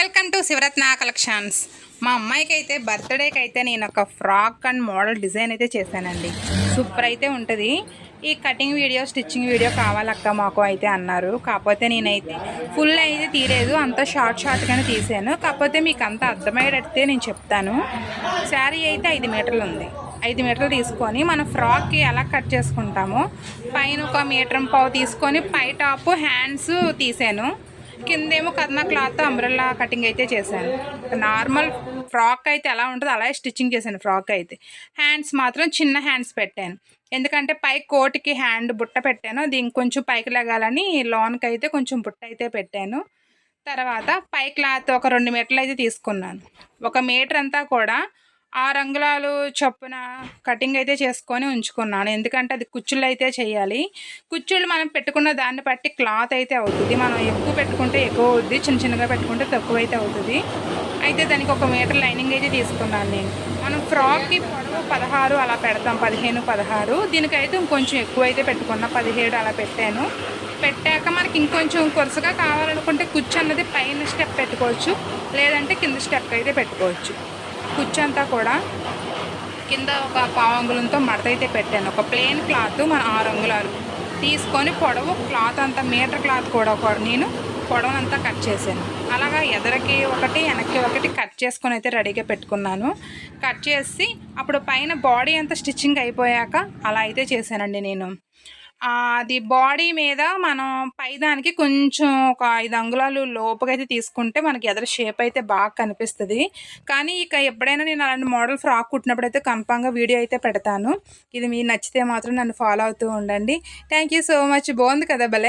Welcome to Sivaratna collections. మా అమ్మాయికి అయితే బర్త్డేకి అయితే నేను ఒక ఫ్రాక్ అండ్ మోడల్ డిజైన్ అయితే చేశానండి. సూపర్ అయితే ఉంటుంది. ఈ కటింగ్ వీడియో స్టిచ్చింగ్ వీడియో కావాలక్క మాకు అయితే అన్నారు. కాకపోతే నేనైతే ఫుల్ అయితే తీయలేదు అంత షార్ట్ షార్ట్గానే తీసాను. కాకపోతే మీకు అంత అర్థమయ్యేటట్టే నేను చెప్తాను. శారీ అయితే ఐదు మీటర్లు ఉంది. ఐదు మీటర్లు తీసుకొని మన ఫ్రాక్కి ఎలా కట్ చేసుకుంటామో పైన ఒక మీటర్ పావు తీసుకొని పై టాప్ హ్యాండ్స్ తీసాను. కిందేమో కథన క్లాత్ అంబ్రెల్లా కటింగ్ అయితే చేశాను. నార్మల్ ఫ్రాక్ అయితే ఎలా ఉంటుందో అలాగే స్టిచ్చింగ్ చేశాను ఫ్రాక్ అయితే. హ్యాండ్స్ మాత్రం చిన్న హ్యాండ్స్ పెట్టాను. ఎందుకంటే పై కోటికి హ్యాండ్ బుట్ట పెట్టాను. దీనికి కొంచెం పైకి లెగాలని లోన్కి అయితే కొంచెం బుట్ట అయితే పెట్టాను. తర్వాత పై క్లాత్ ఒక రెండు మీటర్లు అయితే తీసుకున్నాను. ఒక మీటర్ అంతా కూడా ఆరు అంగుళాలు చొప్పున కటింగ్ అయితే చేసుకొని ఉంచుకున్నాను. ఎందుకంటే అది కుచ్చుళ్ళు అయితే చేయాలి. కుచ్చుళ్ళు మనం పెట్టుకున్న దాన్ని బట్టి క్లాత్ అయితే అవుతుంది. మనం ఎక్కువ పెట్టుకుంటే ఎక్కువ అవుతుంది చిన్న చిన్నగా పెట్టుకుంటే తక్కువ అయితే అవుతుంది. అయితే దానికి ఒక మీటర్ లైనింగ్ అయితే తీసుకున్నాను నేను. మనం ఫ్రాక్కి పొడవు పదహారు అలా పెడతాం పదిహేను పదహారు. దీనికైతే ఇంకొంచెం ఎక్కువ అయితే పెట్టుకున్నా పదిహేడు అలా పెట్టాను. పెట్టాక మనకి ఇంకొంచెం కొరసగా కావాలనుకుంటే కుచ్చు అన్నది పైన స్టెప్ పెట్టుకోవచ్చు. లేదంటే కింద స్టెప్ అయితే పెట్టుకోవచ్చు. కుచ్చు అంతా కూడా కింద ఒక పావంగులంతో మడత అయితే పెట్టాను. ఒక ప్లెయిన్ క్లాత్ మన ఆరు అంగుళాలు. తీసుకొని పొడవు క్లాత్ అంతా మీటర్ క్లాత్ కూడా ఒక నేను పొడవనంతా కట్ చేశాను. అలాగా ఎదరకి ఒకటి వెనక్కి ఒకటి కట్ చేసుకొని అయితే రెడీగా పెట్టుకున్నాను. కట్ చేసి అప్పుడు పైన బాడీ అంతా స్టిచ్చింగ్ అయిపోయాక అలా అయితే చేశానండి నేను. అది బాడీ మీద మనం పైదానికి కొంచెం ఒక ఐదు అంగుళాలు లోపుకైతే తీసుకుంటే మనకి ఎదర షేప్ అయితే బాగా కనిపిస్తుంది. కానీ ఇక ఎప్పుడైనా నేను అలాంటి మోడల్ ఫ్రాక్ కుట్టినప్పుడు అయితే కన్ఫామ్గా వీడియో అయితే పెడతాను. ఇది మీరు నచ్చితే మాత్రం నన్ను ఫాలో అవుతూ ఉండండి. Thank you so much. బాగుంది కదా భలే?